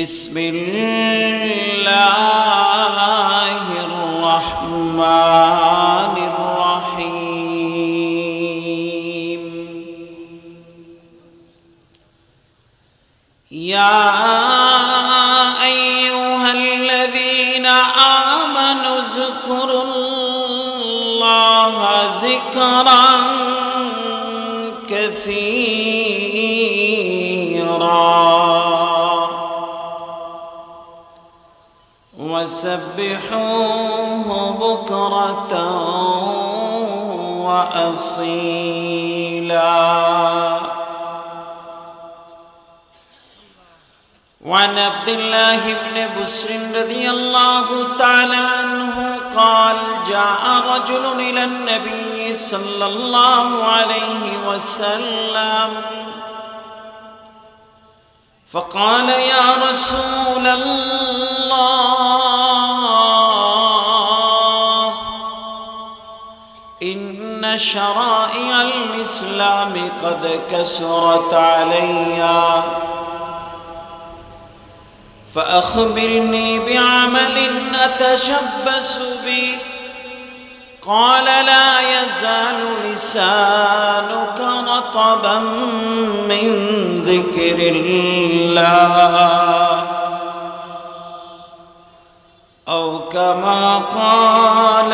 بسم بكرة وأصيلا. وعن عبد الله بن بسر رضي الله تعالى عنه قال جاء رجل إلى النبي صلى الله عليه وسلم فقال يا رسول الله إن شرائع الإسلام قد كسرت عليّ فأخبرني بعمل أتشبث به. قال لا يزال لسانك رطبا من ذكر الله. أو كما قال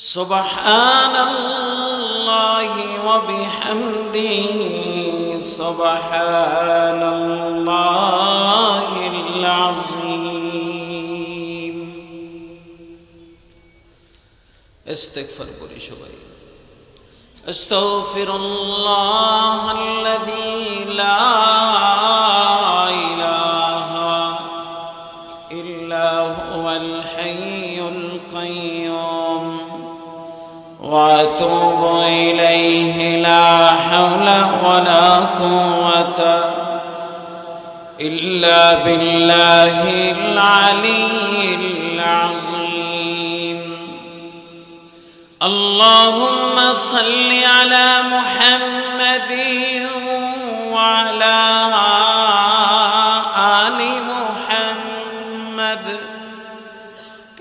سبحان الله وبحمده سبحان الله العظيم. استغفر بولي شوي استغفر الله الذي لا وأتوب إليه لا حول ولا قوة إلا بالله العلي العظيم. اللهم صل على محمد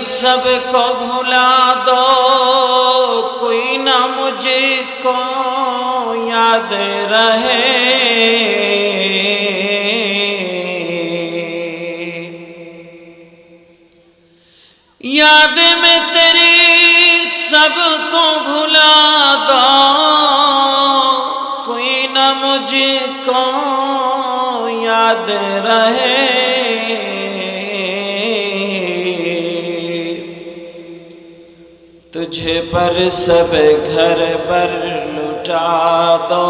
سب کو بھلا دو، کوئی نہ مجھ کو یاد رہے۔ یاد میں تیری سب کو بھلا دو، کوئی نہ مجھ کو یاد رہے۔ तुझे पर सब घर पर लुटा दो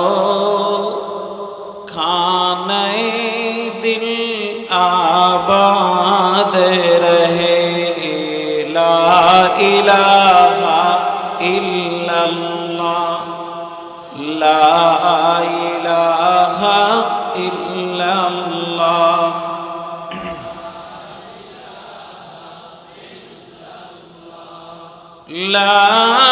खाने दिल आबाद لا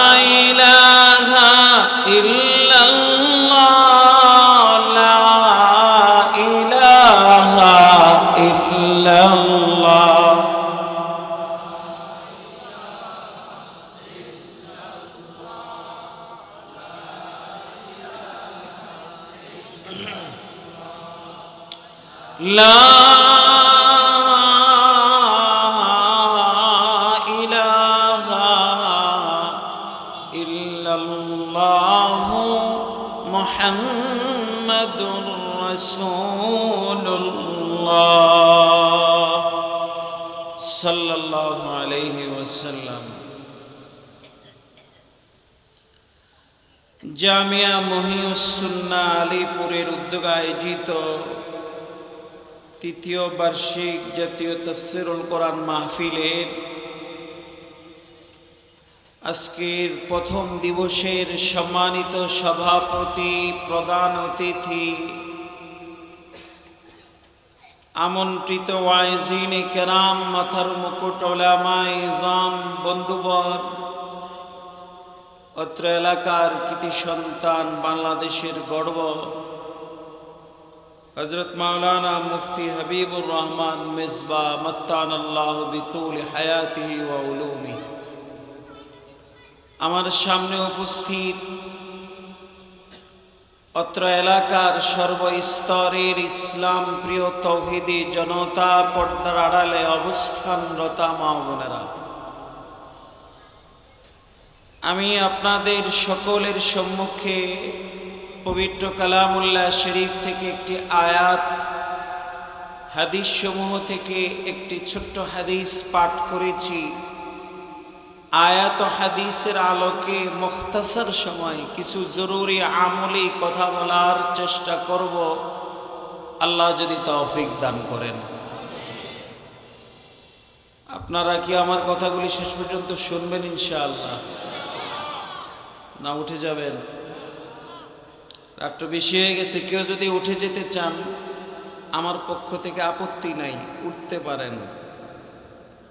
محمد رسول الله صلى الله عليه وسلم জামিয়া মহিউসুন্না আলীপুরের উদ্যোগে আয়োজিত তৃতীয় বার্ষিক জাতীয় তফসিরুল কোরআন মাহফিলের আজকের প্রথম দিবসের সম্মানিত সভাপতি প্রধান অতিথি, আমন্ত্রিত ওয়াইজিন কেরাম, মাথার মুকুট ওলামা ইজাম, বন্ধুবর, অত্র এলাকার কৃতি সন্তান, বাংলাদেশের গর্ব হজরত মাওলানা মুফতি হাবিবুর রহমান মিসবা মত্তান আল্লাহ বিতুল হায়াতিহি ওয়া উলুমি আমার সামনে উপস্থিত অত্র এলাকার সর্বস্তরের ইসলাম প্রিয় তৌহিদি জনতা পর্দার আড়ালে অবস্থানরতা মা বোনেরা। আমি আপনাদের সকলের সম্মুখে পবিত্র কালামুল্লাহ শরীফ থেকে একটি আয়াত হাদিস সমূহ থেকে একটি ছোট্ট হাদিস পাঠ করেছি। আয়াত হাদিসের আলোকে মুখতাসার সময় কিছু জরুরি আমলি কথা বলার চেষ্টা করব। আল্লাহ যদি তৌফিক দান করেন। আপনারা কি আমার কথাগুলি শেষ পর্যন্ত শুনবেন ইনশাআল্লাহ? না, উঠে যাবেন। রাত্র বেশি হয়ে গেছে, কেউ যদি উঠে যেতে চান, আমার পক্ষ থেকে আপত্তি নাই, উঠতে পারেন।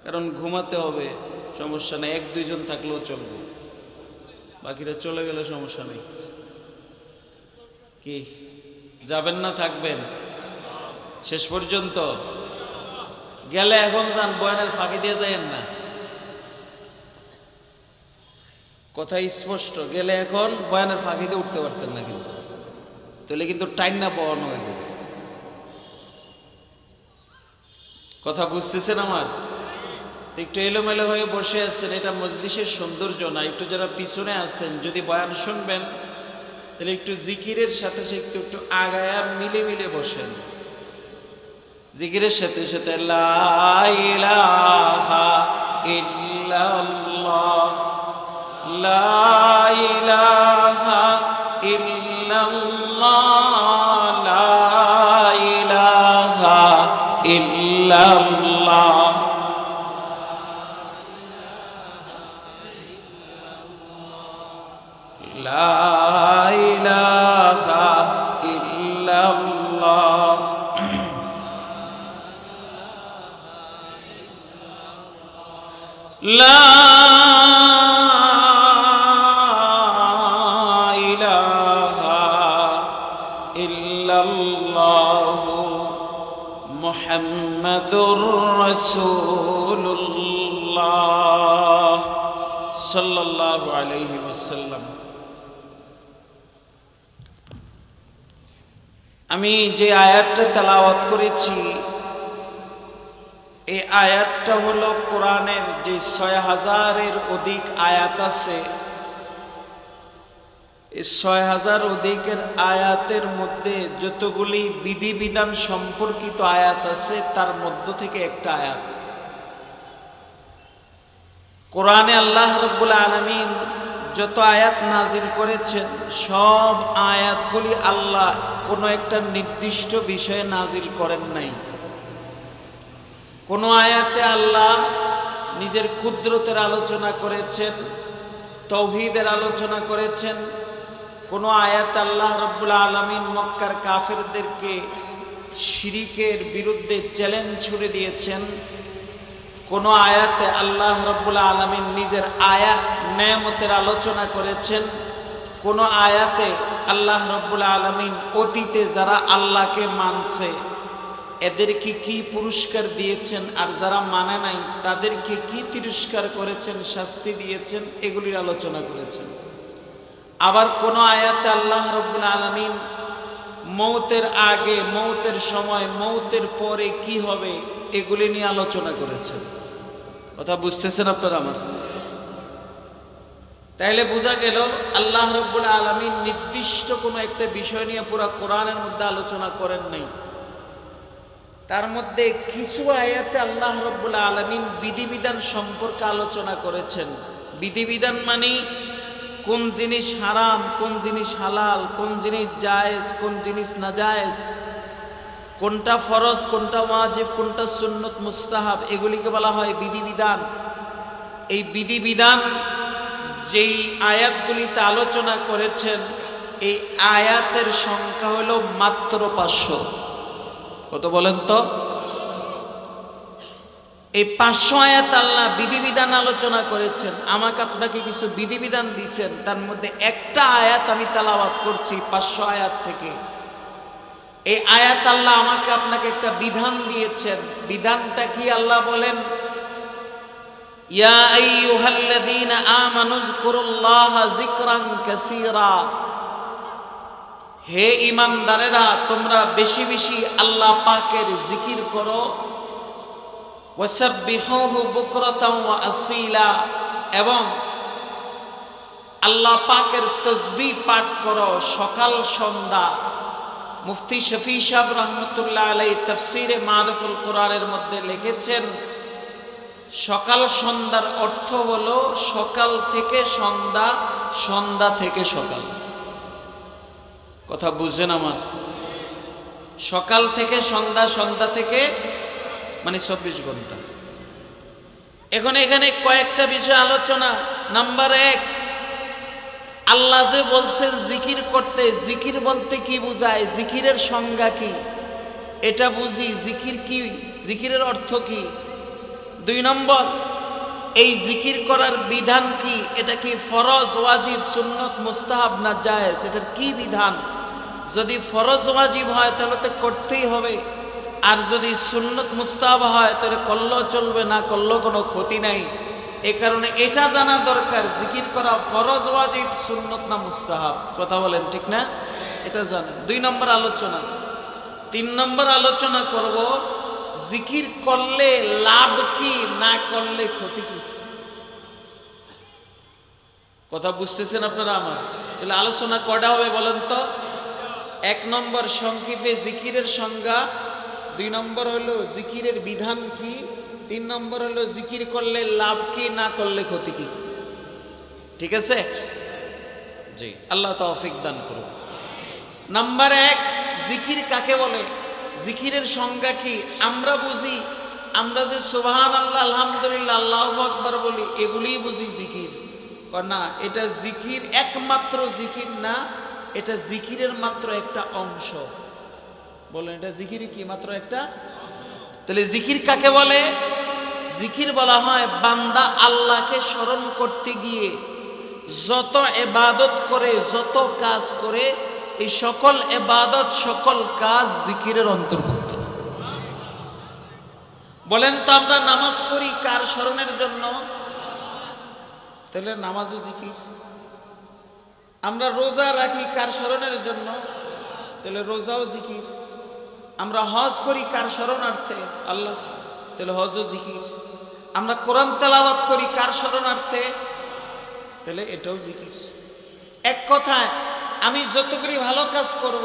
কারণ ঘুমাতে হবে। সমস্যা নেই, এক, দুইজন থাকলেও চলবে। বাকিরা চলে গেলে সমস্যা নেই। কি? যাবেন না, থাকবেন? শেষ পর্যন্ত? গেলে এখন যান, বয়ানের ফাঁকি দিয়ে যায়েন না। কথা স্পষ্ট, গেলে এখন বয়ানের ফাঁকি দিয়ে উঠতে পারতেন না কিন্তু। তাহলে কিন্তু টাইম না পাওয়ানো হইব। কথা বুঝতেছেন আমার? একটু এলোমেলো হয়ে বসে আছেন, এটা মজলিসের সৌন্দর্য না, একটু যারা পিছনে আছেন, যদি বয়ান শুনবেন, তাহলে একটু জিকিরের সাথে একটু একটু আগায়া মিলে মিলে বসেন। জিকিরের সাথে সাথে, লা ইলাহা ইল্লাল্লাহ, লা ইলাহা ইল্লাল্লাহ, লা ইলাহা ইল্লাল্লাহ সাল্লাহ আলহি ওসাল্লাম আমি যে আয়াতটা তেলাওয়াত করেছি, এই আয়াতটা হলো কোরআনের যে ছয় হাজারের অধিক আয়াত আছে, এই ছয় হাজার অধিকের আয়াতের মধ্যে যতগুলি বিধিবিধান সম্পর্কিত আয়াত আছে, তার মধ্য থেকে একটা আয়াত। কোরআনে আল্লাহ রব্বুল আলমিন যত আয়াত নাজিল করেছেন, সব আয়াতগুলি আল্লাহ কোনো একটা নির্দিষ্ট বিষয়ে নাজিল করেন নাই। কোনো আয়াতে আল্লাহ নিজের কুদরতের আলোচনা করেছেন, তৌহিদের আলোচনা করেছেন। কোনো আয়াত আল্লাহ রব্বুল আলমিন মক্কার কাফেরদেরকে শিরিকের বিরুদ্ধে চ্যালেঞ্জ ছুড়ে দিয়েছেন। কোনো আয়াতে আল্লাহ রব্বুল আলমিন নিজের আয়াত, নেয়ামতের আলোচনা করেছেন। কোনো আয়াতে আল্লাহ রব্বুল আলমিন অতীতে যারা আল্লাহকে মানছে, এদেরকে কি পুরস্কার দিয়েছেন আর যারা মানে নাই, তাদেরকে কি তিরস্কার করেছেন, শাস্তি দিয়েছেন, এগুলির আলোচনা করেছেন। আবার কোন আয়াতে আল্লাহ রব্বুল আলমিন মৌতের আগে, মৌতের সময়, মৌতের পরে কি হবে, এগুলি নিয়ে আলোচনা করেছেন। কথা বুঝতেছেন আপনারা আমার? তাইলে বোঝা গেল আল্লাহ রব্বুল আলমিন নির্দিষ্ট কোনো একটা বিষয় নিয়ে পুরো কোরআনের মধ্যে আলোচনা করেন নাই। তার মধ্যে কিছু আয়াতে আল্লাহ রব্বুল আলমিন বিধিবিধান সম্পর্কে আলোচনা করেছেন। বিধিবিধান মানে কোন জিনিস হারাম, কোন জিনিস হালাল, কোন জিনিস জায়েজ, কোন জিনিস না জায়েজ কোনটা ফরজ, কোনটা ওয়াজিব, কোনটা সুন্নত, মুস্তাহাব, এগুলিকে বলা হয় বিধিবিধান। এই বিধিবিধান যেই আয়াতগুলিতে আলোচনা করেছেন, এই আয়াতের সংখ্যা হলো মাত্র পাঁচশো। কত বলেন তো? এই পাঁচশো আয়াত আল্লাহ বিধিবিধান আলোচনা করেছেন। আমাকে আপনাকে কিছু বিধিবিধান দিয়েছেন। তার মধ্যে একটা আয়াত আমি তালাবাদ করছি পাঁচশো আয়াত থেকে। এই আয়াত আল্লাহ আমাকে আপনাকে একটা বিধান দিয়েছেন। বিধানটা কি আল্লাহ বলেন? ইয়া আইয়ুহাল্লাযীনা আমানু যকুরুল্লাহা যিকরান কাসীরা। হে ইমানদারেরা তোমরা বেশি বেশি আল্লাহ পাকের জিকির করো। ওয়াসাব্বিহুহু বুকরাতাও ওয়া আসীলা। এবং আল্লাহ পাকের তসবিহ পাঠ করো সকাল সন্ধ্যা। মুফতি শফি সাহেব রহমতুল্লাহ আলাই তফসিরে মারুফুল কোরআনের মধ্যে লিখেছেন, সকাল সন্ধ্যার অর্থ হলো সকাল থেকে সন্ধ্যা সন্ধ্যা থেকে সকাল। কথা বুঝছেন আমার? সকাল থেকে সন্ধ্যা সন্ধ্যা থেকে মানে চব্বিশ ঘণ্টা। এখন এখানে কয়েকটা বিষয় আলোচনা। নাম্বার এক আল্লাহ যে বলছেন জিকির করতে, জিকির বলতে কি বোঝায়? জিকিরের সংজ্ঞা কি? এটা বুঝি, জিকির কি? জিকিরের অর্থ কি? দুই নম্বর, এই জিকির করার বিধান কি? এটা কি ফরজ, ওয়াজিব, সুন্নত, মুস্তাহাব না জায়েজ? এটার কি বিধান? যদি ফরজ, ওয়াজিব হয়, তাহলে তো করতেই হবে। আর যদি সুন্নত, মুস্তাহাব হয়, তাহলে করলেও চলবে না, করলেও কোনো ক্ষতি নাই। এ কারণে এটা জানা দরকার, জিকির করা ফরজ, ওয়াজিব, সুন্নত না মুস্তাহাব? কথা বলেন, ঠিক না? এটা জানেন। দুই নম্বর আলোচনা। তিন নম্বর আলোচনা করব, জিকির করলে লাভ কি, না করলে ক্ষতি কি? কথা বুঝতেছেন আপনারা আমার? তাহলে আলোচনা কটা হবে বলেন তো? এক নম্বর সংক্ষেপে জিকিরের সংজ্ঞা দুই নম্বর হলো জিকিরের বিধান কি? তিন নম্বর হলো জিকির করলে লাভ কি, না করলে ক্ষতি কি? ঠিক আছে? জি, আল্লাহ তৌফিক দান করুন নাম্বার এক, জিকির কাকে বলে? জিকিরের সংজ্ঞা কি? আমরা বুঝি, আমরা যে সুবহান আল্লাহ আলহামদুলিল্লাহ, আল্লাহ আকবার বলি, এগুলিই বুঝি জিকির। না, এটা জিকির একমাত্র জিকির না, এটা জিকিরের মাত্র একটা অংশ। বলেন এটা জিকিরই কি? মাত্র একটা? তাহলে জিকির কাকে বলে? জিকির বলা হয় বান্দা আল্লাহকে স্মরণ করতে গিয়ে যত এবাদত করে, যত কাজ করে, এই সকল এবাদত, সকল কাজ জিকিরের অন্তর্ভুক্ত। বলেন তো আমরা নামাজ পড়ি কার স্মরণের জন্য? তাহলে নামাজও জিকির। আমরা রোজা রাখি কার স্মরণের জন্য? তাহলে রোজাও জিকির। আমরা হজ করি কার স্মরণার্থে আল্লাহ। তাহলে হজও জিকির। আমরা কোরআন তেলাওয়াত করি কার স্মরণার্থে তাহলে এটাও জিকির। এক কথায়, আমি যতগুলি ভালো কাজ করব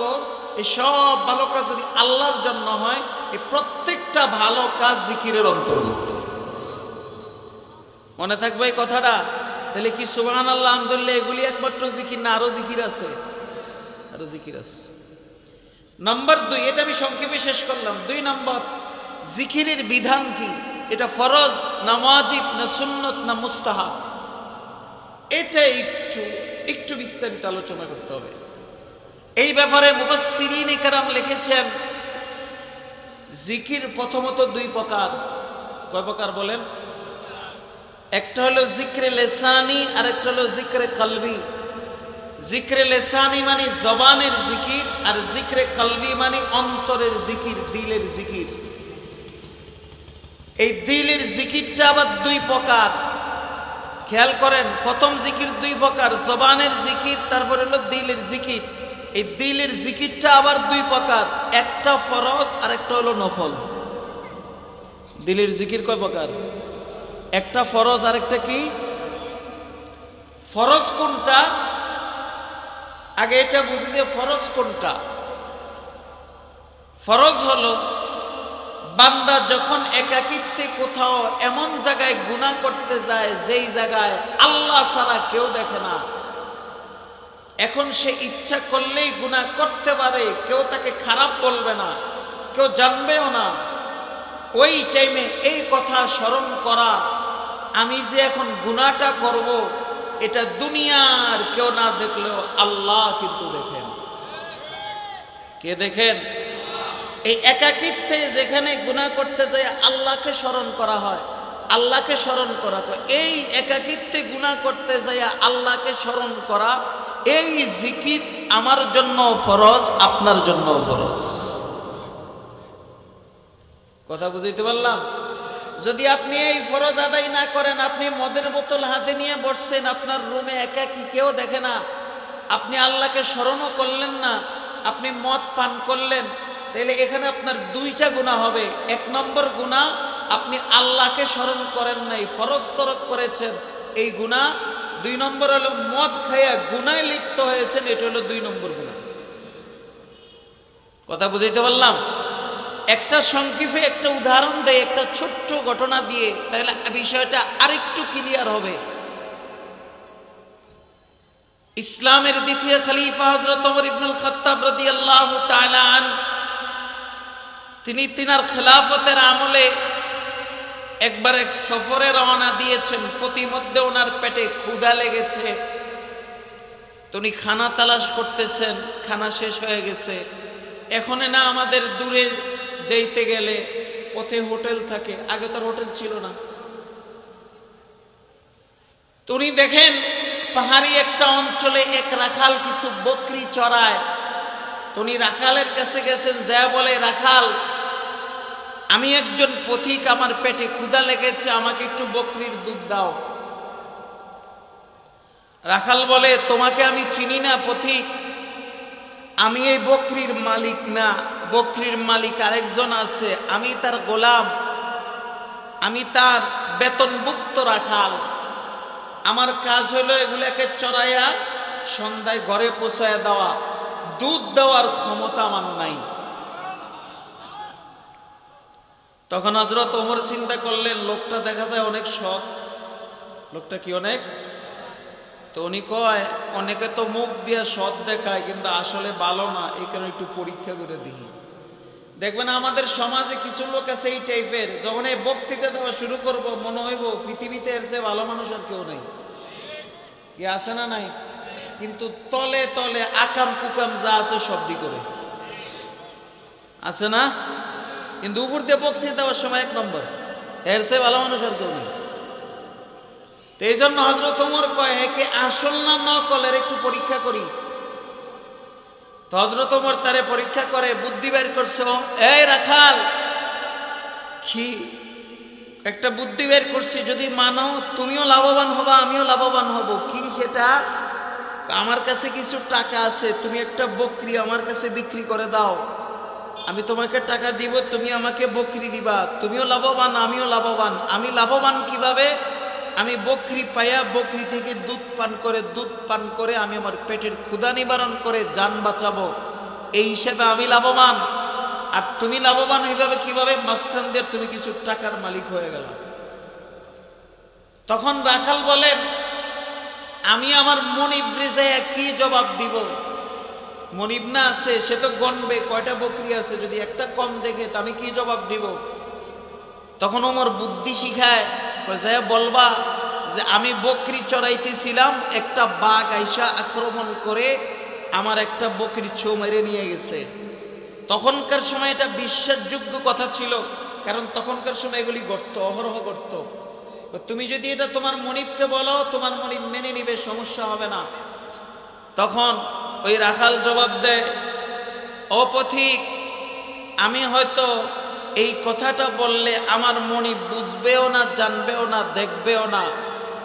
এই সব ভালো কাজ যদি আল্লাহর জন্য হয় এই প্রত্যেকটা ভালো কাজ জিকিরের অন্তর্ভুক্ত। মনে থাকবে এই কথাটা? তাহলে কি সুবহান আল্লাহ আলহামদুলিল্লাহ, এগুলি একমাত্র জিকির না আরও জিকির আছে? আরও জিকির আছে। নম্বর দুই, এটা আমি সংক্ষেপে শেষ করলাম। দুই নম্বর, জিকিরের বিধান কি? এটা ফরজ না ওয়াজিব, না সুন্নত, না মুস্তাহাব? এটা একটু একটু বিস্তারিত আলোচনা করতে হবে। এই ব্যাপারে মুফাসসিরিন ইকরাম লিখেছেন, জিকির প্রথমত দুই প্রকার। কয় প্রকার বলেন? একটা হলো জিক্রে লেসানি আর একটা হলো জিক্রে কলবি। জিক্রে লেসানি মানে জবানের জিকির আর জিক্রে কলবি মানে অন্তরের জিকির, দিলের জিকির। এই দিলের জিকিরটা আবার দুই প্রকার। খেয়াল করেন, প্রথম জিকির দুই প্রকার, জবানের জিকির, তারপরে হলো দিলের জিকির। এই দিলের জিকিরটা আবার দুই প্রকার, একটা ফরজ আর একটা হলো নফল। দিলের জিকির কয় প্রকার? একটা ফরজ আর একটা কি? ফরজ কোনটা? আগে এটা বুঝি যে ফরজ কোনটা? ফরজ হলো, বান্দা যখন একাকিত্বে কোথাও এমন জায়গায় গুনাহ করতে যায়, যেই জায়গায় আল্লাহ ছাড়া কেউ দেখে না, এখন সে ইচ্ছা করলেই গুনাহ করতে পারে, কেউ তাকে খারাপ বলবে না, কেউ জানবেও না। ওই টাইমে এই কথা স্মরণ করা, আমি যে এখন গুনাহটা করব এটা দুনিয়ার কেউ না দেখলেও আল্লাহ কিন্তু দেখেন। কে দেখেন? এই একাকিত্বে যেখানে গুনাহ করতে যায়, আল্লাহকে স্মরণ করা হয়। আল্লাহকে স্মরণ করা। এই একাকিত্বে গুনাহ করতে যায়, আল্লাহকে স্মরণ করা। এই জিকির আমার জন্য ফরজ, আপনার জন্য ফরজ। কথা বুঝাইতে পারলাম? যদি আপনি এই ফরজ আদায় না করেন, আপনি মদের বোতল হাতে নিয়ে বসছেন, আপনার রুমে একা কি কেউ দেখে না। আপনি আল্লাহকে স্মরণও করলেন না, আপনি মদ পান করলেন, তাহলে এখানে আপনার দুইটা গুণা হবে। এক নম্বর গুণা আপনি আল্লাহকে স্মরণ করেন নাই, ফরজ তরক করেছেন, এই গুণা দুই নম্বর হলো মদ খাইয়া গুনায় লিপ্ত হয়েছেন, এটা হলো দুই নম্বর গুণা কথা বুঝাইতে পারলাম? একটা সংক্ষেপে একটা উদাহরণ দেয়, একটা ছোট্ট ঘটনা দিয়ে, তাহলে বিষয়টা আরেকটু ক্লিয়ার হবে। ইসলামের দ্বিতীয় খলিফা হজরত ইবনুল খত্তাব তাআলা আন, তিনি তিনার খেলাফতের আমলে একবার এক সফরে রওনা দিয়েছেন, প্রতিমধ্যে ওনার পেটে ক্ষুধা লেগেছে। তিনি খানা তালাশ করতেছেন, খানা শেষ হয়ে গেছে। এখন না আমাদের দূরে যেতে গেলে পথে হোটেল থাকে, আগে তার হোটেল ছিল না। তুমি দেখেন, পাহাড়ি একটা অঞ্চলে এক রাখাল কিছু বকরি চড়ায়। তুমি রাখালের কাছে গেছেন, যা বলে, রাখাল, আমি একজন পথিক, আমার পেটে ক্ষুধা লেগেছে, আমাকে একটু বকরির দুধ দাও। রাখাল বলে, তোমাকে আমি চিনি না পথিক, আমি এই বকরির মালিক না। বকরির মালিক আরেকজন আছে, আমি তার গোলাম, আমি তার বেতনভুক্ত রাখাল। আমার কাজ হলো এগুলাকে চড়াইয়া সন্ধ্যায় ঘরে পৌঁছায় দেওয়া। দুধ দেওয়ার ক্ষমতা আমার নাই। তখন হজরত ওমর চিন্তা করলেন, লোকটা দেখা যায় অনেক সৎ। লোকটা কি অনেক? তো উনি কয়, অনেকে তো মুখ দিয়ে সৎ দেখায়, কিন্তু আসলে ভালো না, এই কারণে একটু পরীক্ষা করে দেখি। দেখবেন আমাদের সমাজে কিছু লোক আছে এই টাইপের, যখন এই বক্তৃতা দেওয়া শুরু করব, মনে হইব পৃথিবীতে এর চেয়ে ভালো মানুষ আর কেউ নেই। কি আছে না নাই? কিন্তু তলে তলে আকাম কুকাম যা আছে সবটি করে। আছে না? কিন্তু উপর দিয়ে বক্তৃতা দেওয়ার সময় এক নম্বর, এর চেয়ে ভালো মানুষ আর কেউ নেই। তো এই জন্য হজরত ওমর কয়, একে আসল না নকলের একটু পরীক্ষা করি। তো হজরত ওমর তারে পরীক্ষা করে, বুদ্ধি বের করছে এই রাখাল, কি? একটা বুদ্ধি বের করছি, যদি মানো, তুমিও লাভবান হবা, আমিও লাভবান হব। কি সেটা? আমার কাছে কিছু টাকা আছে, তুমি একটা বকরি আমার কাছে বিক্রি করে দাও। আমি তোমাকে টাকা দিব, তুমি আমাকে বকরি দিবা। তুমিও লাভবান, আমিও লাভবান। আমি লাভবান কীভাবে? আমি বকরি পাইয়া বকরি থেকে দুধ পান করে, দুধ পান করে আমি আমার পেটের ক্ষুধা নিবারণ করে যান বাঁচাবো। এই হিসেবে আমি লাভবান। আর তুমি লাভবান এইভাবে কীভাবে? মাঝখান দিয়ে তুমি কিছু টাকার মালিক হয়ে গেল তখন রাখাল বলেন আমি আমার মনিব রেজায়া কি জবাব দিব? মনিব, না আছে সে তো গণবে, কয়টা বকরি আছে? যদি একটা কম দেখে, তা আমি কি জবাব দিব? তখন ওমর বুদ্ধি শিখায় যাইয়া বলবা যে আমি বকরি চড়াইতেছিলাম, একটা বাঘ আইসা আক্রমণ করে আমার একটা বকরি ছো মেরে নিয়ে গেছে। তখনকার সময় এটা বিশ্বাসযোগ্য কথা ছিল, কারণ তখনকার সময় এগুলি গর্ত, অহরহ গর্ত। তুমি যদি এটা তোমার মনিবকে বলো, তোমার মনিব মেনে নিবে, সমস্যা হবে না। তখন ওই রাখাল জবাব দেয় অপথিক আমি হয়তো এই কথাটা বললে আমার মনি বুঝবেও না, জানবেও না, দেখবেও না।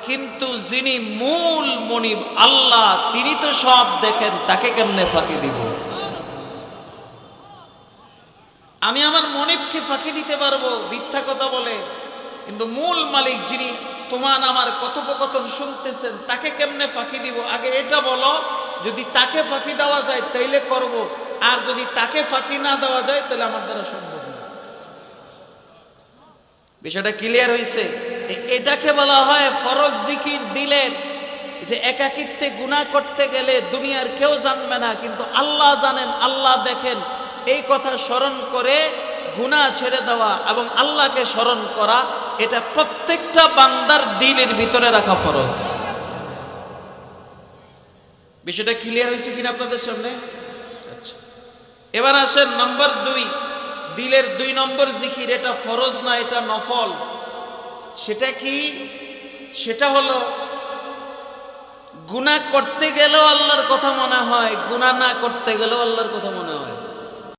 কিন্তু যিনি মূল মনিব আল্লাহ, তিনি তো সব দেখেন, তাকে কেমনে ফাঁকি দিব? আমি আমার মনিবকে ফাঁকি দিতে পারব, মিথ্যা কথা বলে। কিন্তু মূল মালিক যিনি তোমার আমার কথোপকথন শুনতেছেন, তাকে কেমনে ফাঁকি দিব? আগে এটা বলো, যদি তাকে ফাঁকি দেওয়া যায়, তাইলে করব। আর যদি তাকে ফাঁকি না দেওয়া যায় তাহলে আমার দ্বারা সম্ভব। বিষয়টা ক্লিয়ার হয়েছে এটাকে বলা হয় ফরজ জিকির দিলেন। যে একাকিত্বে গুণা করতে গেলে দুনিয়ার কেউ জানবে না, কিন্তু আল্লাহ জানেন, আল্লাহ দেখেন। এই কথা স্মরণ করে গুনাহ ছেড়ে দেওয়া এবং আল্লাহকে স্মরণ করা, এটা প্রত্যেকটা বান্দার দিলের ভিতরে রাখা ফরজ। বিষয়টা ক্লিয়ার হয়েছে কিনা আপনাদের সামনে? আচ্ছা। এবার আসেন নম্বর দুই। দিলের দুই নম্বর জিকির, এটা ফরজ না, এটা নফল। সেটা কি? সেটা হলো গুণা করতে গেলেও আল্লাহর কথা মনে হয় গুণা না করতে গেলেও আল্লাহর কথা মনে হয়।